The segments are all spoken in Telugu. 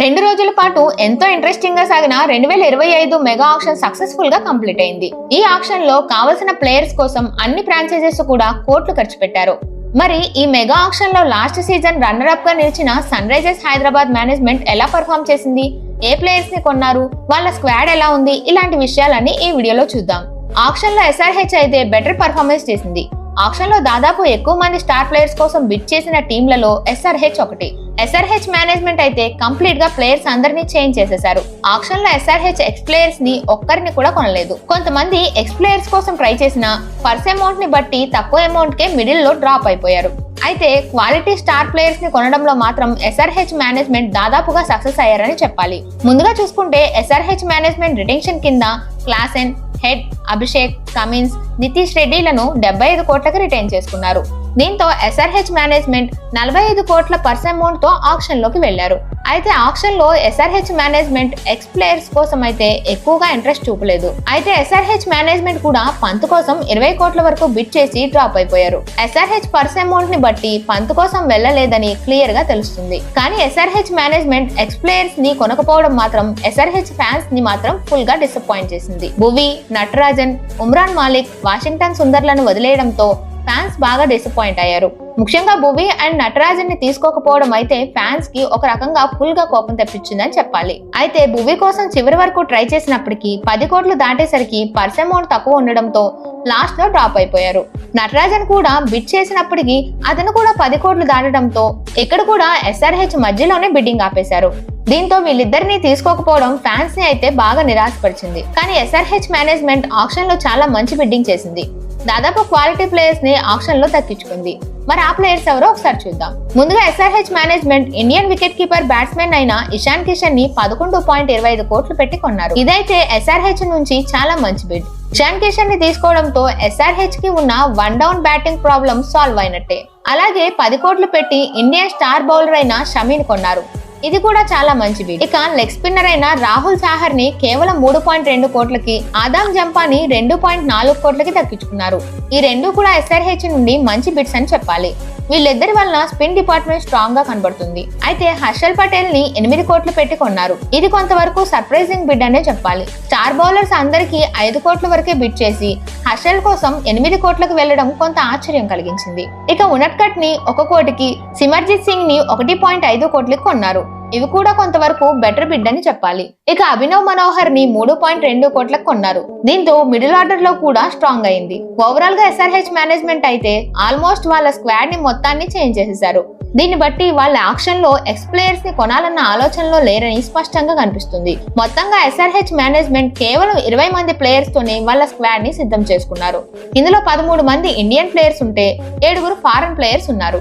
రెండు రోజుల పాటు ఎంతో ఇంట్రెస్టింగ్గా సాగిన రెండు వేల ఇరవై ఐదు మెగా ఆక్షన్ సక్సెస్ఫుల్గా కంప్లీట్ అయింది. ఈ ఆక్షన్లో కావలసిన ప్లేయర్స్ కోసం అన్ని ఫ్రాంచైజెస్ కూడా కోట్లు ఖర్చు పెట్టారు. మరి ఈ మెగా ఆక్షన్లో లాస్ట్ సీజన్ రన్నర్ అప్గా నిలిచిన సన్ రైజర్స్ హైదరాబాద్ మేనేజ్మెంట్ ఎలా పర్ఫామ్ చేసింది? ఏ ప్లేయర్స్ని కొన్నారు? వాళ్ళ స్క్వాడ్ ఎలా ఉంది? ఇలాంటి విషయాలన్నీ ఈ వీడియోలో చూద్దాం. ఆక్షన్లో ఎస్ఆర్హెచ్ అయితే బెటర్ పర్ఫార్మెన్స్ చేసింది. ఆక్షన్లో దాదాపు ఎక్కువ మంది స్టార్ ప్లేయర్స్ కోసం బిడ్ చేసిన టీంలలో ఎస్ఆర్హెచ్ ఒకటి. ఎస్ఆర్హెచ్ మేనేజ్మెంట్ అయితే కంప్లీట్గా ప్లేయర్స్ అందరినీ చేంజ్ చేసేశారు ఆక్షన్లో ఎస్ఆర్హెచ్ ఎక్స్ ప్లేయర్స్ని ఒక్కరిని కూడా కొనలేదు. కొంతమంది ఎక్స్ ప్లేయర్స్ కోసం ట్రై చేసిన పర్స్ అమౌంట్ని బట్టి తక్కువ అమౌంట్ కే మిడిల్లో డ్రాప్ అయిపోయారు. అయితే క్వాలిటీ స్టార్ ప్లేయర్స్ని కొనడంలో మాత్రం ఎస్ఆర్హెచ్ మేనేజ్మెంట్ దాదాపుగా సక్సెస్ అయ్యారని చెప్పాలి. ముందుగా చూసుకుంటే ఎస్ఆర్హెచ్ మేనేజ్మెంట్ రిటెన్షన్ కింద Klaasen head Abhishek Cummins Nitish రెడ్డిలను డెబ్బై ఐదు కోట్లకు రిటైన్ చేసుకున్నారు. దీంతో ఎస్ఆర్హెచ్ మేనేజ్మెంట్ నలభై ఐదు కోట్ల పర్స్ అమౌంట్తో ఆక్షన్లోకి వెళ్ళారు అయితే ఆక్షన్లో ఎస్ఆర్హెచ్ మేనేజ్మెంట్ ఎక్స్ ప్లేయర్స్ కోసం అయితే ఎక్కువగా ఇంట్రెస్ట్ చూపలేదు. అయితే ఎస్ఆర్హెచ్ మేనేజ్మెంట్ కూడా పంత్ కోసం ఇరవై కోట్ల వరకు బిడ్ చేసి డ్రాప్ అయిపోయారు. ఎస్ఆర్హెచ్ పర్స్ అమౌంట్ని బట్టి పంత్ కోసం వెళ్ళలేదని క్లియర్గా తెలుస్తుంది. కానీ ఎస్ఆర్హెచ్ మేనేజ్మెంట్ ఎక్స్ ప్లేయర్స్ని కొనకపోవడం మాత్రం ఎస్ఆర్హెచ్ ఫ్యాన్స్ని మాత్రం ఫుల్గా డిసప్పాయింట్ చేసింది. భువి నటరాజన్ ఉమ్రాన్ మాలిక్ వాషింగ్టన్ సుందర్లను వదిలేయడంతో ఫ్యాన్స్ బాగా డిసప్పాయింట్ అయ్యారు. ముఖ్యంగా భువి అండ్ నటరాజన్ని తీసుకోకపోవడం అయితే ఫ్యాన్స్కి ఒక రకంగా ఫుల్గా కోపం తెప్పించిందని చెప్పాలి. అయితే భువి కోసం చివరి వరకు ట్రై చేసినప్పటికీ పది కోట్లు దాటేసరికి పర్స్ అమౌంట్ తక్కువ ఉండడంతో లాస్ట్లో డ్రాప్ అయిపోయారు. నటరాజన్ కూడా బిడ్ చేసినప్పటికీ అతను కూడా పది కోట్లు దాటడంతో ఇక్కడ కూడా ఎస్ఆర్హెచ్ మధ్యలోనే బిడ్డింగ్ ఆపేశారు. దీంతో వీళ్ళిద్దరిని తీసుకోకపోవడం ఫ్యాన్స్ని అయితే బాగా నిరాశపరిచింది. కానీ ఎస్ఆర్హెచ్ మేనేజ్మెంట్ ఆప్షన్లో చాలా మంచి బిడ్డింగ్ చేసింది. దాదాపు క్వాలిటీ ప్లేయర్స్ని ఆప్షన్లో దక్కించుకుంది మరి ఆ ప్లేయర్స్ ఎవరో ఒకసారి చూద్దాం. ముందుగా SRH management Indian wicket keeper batsmen అయిన ఇషాన్ కిషన్ని పదకొండు పాయింట్ ఇరవై ఐదు కోట్లు పెట్టి కొన్నారు. ఇదైతే ఎస్ఆర్హెచ్ నుంచి చాలా మంచి బిడ్ ఇషాన్ కిషన్ని తీసుకోవడంతో ఎస్ఆర్హెచ్కి ఉన్న one down batting problem solve అయినట్టే. అలాగే పది కోట్లు పెట్టి ఇండియా స్టార్ బౌలర్ అయిన షమీని కొన్నారు. ఇది కూడా చాలా మంచి బిడ్ ఇక లెగ్ స్పిన్నర్ అయిన రాహుల్ సాహర్ని కేవలం మూడు పాయింట్ రెండు కోట్లకి ఆదాం జంపాని రెండు పాయింట్ నాలుగు కోట్లకి దక్కించుకున్నారు. ఈ రెండు కూడా ఎస్ఆర్హెచ్ నుండి మంచి బిట్స్ అని చెప్పాలి. వీళ్ళిద్దరి వలన స్పిన్ డిపార్ట్మెంట్ స్ట్రాంగ్గా కనబడుతుంది. అయితే హర్షల్ పటేల్ని ఎనిమిది కోట్లు పెట్టి కొన్నారు. ఇది కొంతవరకు సర్ప్రైజింగ్ బిడ్ అనే చెప్పాలి. స్టార్ బౌలర్స్ అందరికీ ఐదు కోట్ల వరకే బిడ్ చేసి హర్షల్ కోసం ఎనిమిది కోట్లకు వెళ్ళడం కొంత ఆశ్చర్యం కలిగించింది. ఇక ఉనట్కట్ని ఒక కోటికి సిమర్జిత్ సింగ్ని ఒకటి పాయింట్ ఐదు కోట్లకి కొన్నారు. ఇవి కూడా కొంతవరకు బెటర్ బిడ్ అని చెప్పాలి. ఇక అభినవ్ మనోహర్ని మూడు పాయింట్ రెండు కోట్లకు కొన్నారు. దీంతో మిడిల్ ఆర్డర్లో కూడా స్ట్రాంగ్ అయింది. ఓవరాల్గా ఎస్ఆర్హెచ్ మేనేజ్మెంట్ అయితే ఆల్మోస్ట్ వాళ్ళ స్క్వాడ్ని మొత్తాన్ని చేంజ్ చేసేశారు. దీన్ని బట్టి వాళ్ళ ఆక్షన్లో ఎక్స్ ప్లేయర్స్ని కొనాలన్న ఆలోచనలో లేరని స్పష్టంగా కనిపిస్తుంది. మొత్తంగా ఎస్ఆర్హెచ్ మేనేజ్మెంట్ కేవలం ఇరవై మంది ప్లేయర్స్ తోనే వాళ్ళ స్క్వాడ్ని సిద్ధం చేసుకున్నారు. ఇందులో పదమూడు మంది ఇండియన్ ప్లేయర్స్ ఉంటే ఏడుగురు ఫారెన్ ప్లేయర్స్ ఉన్నారు.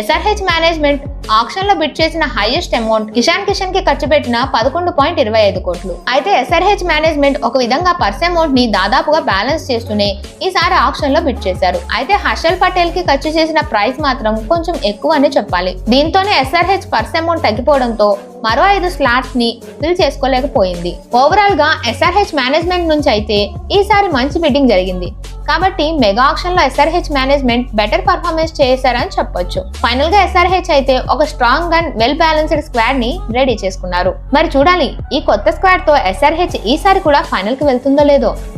ఎస్ఆర్హెచ్ మేనేజ్మెంట్ ఆక్షన్లో బిడ్ చేసిన హైయెస్ట్ అమౌంట్ ఇషాన్ కిషన్కి ఖర్చు పెట్టిన పదకొండు పాయింట్ ఇరవై ఐదు కోట్లు. అయితే ఎస్ఆర్హెచ్ మేనేజ్మెంట్ ఒక విధంగా పర్స్ అమౌంట్ని దాదాపుగా బ్యాలెన్స్ చేస్తూనే ఈసారి ఆక్షన్లో బిడ్ చేశారు. అయితే హర్షల్ పటేల్కి ఖర్చు చేసిన ప్రైస్ మాత్రం కొంచెం ఎక్కువ అని చెప్పాలి. దీంతోనే ఎస్ఆర్హెచ్ పర్స్ అమౌంట్ తగ్గిపోవడంతో మరో ఐదు స్లాట్స్ని ఫిల్ చేసుకోలేకపోయింది. ఓవరాల్గా ఎస్ఆర్హెచ్ మేనేజ్మెంట్ నుంచి అయితే ఈసారి మంచి బిడ్డింగ్ జరిగింది. కాబట్టి మెగా ఆక్షన్లో ఎస్ఆర్హెచ్ మేనేజ్మెంట్ బెటర్ పర్ఫార్మెన్స్ చేశారని చెప్పొచ్చు. ఫైనల్గా ఎస్ఆర్హెచ్ అయితే ఒక స్ట్రాంగ్ అండ్ వెల్ బ్యాలెన్స్డ్ స్క్వాడ్ని రెడీ చేసుకున్నారు. మరి చూడాలి ఈ కొత్త స్క్వాడ్తో ఎస్ఆర్హెచ్ ఈసారి కూడా ఫైనల్కి వెళ్తుందో లేదో.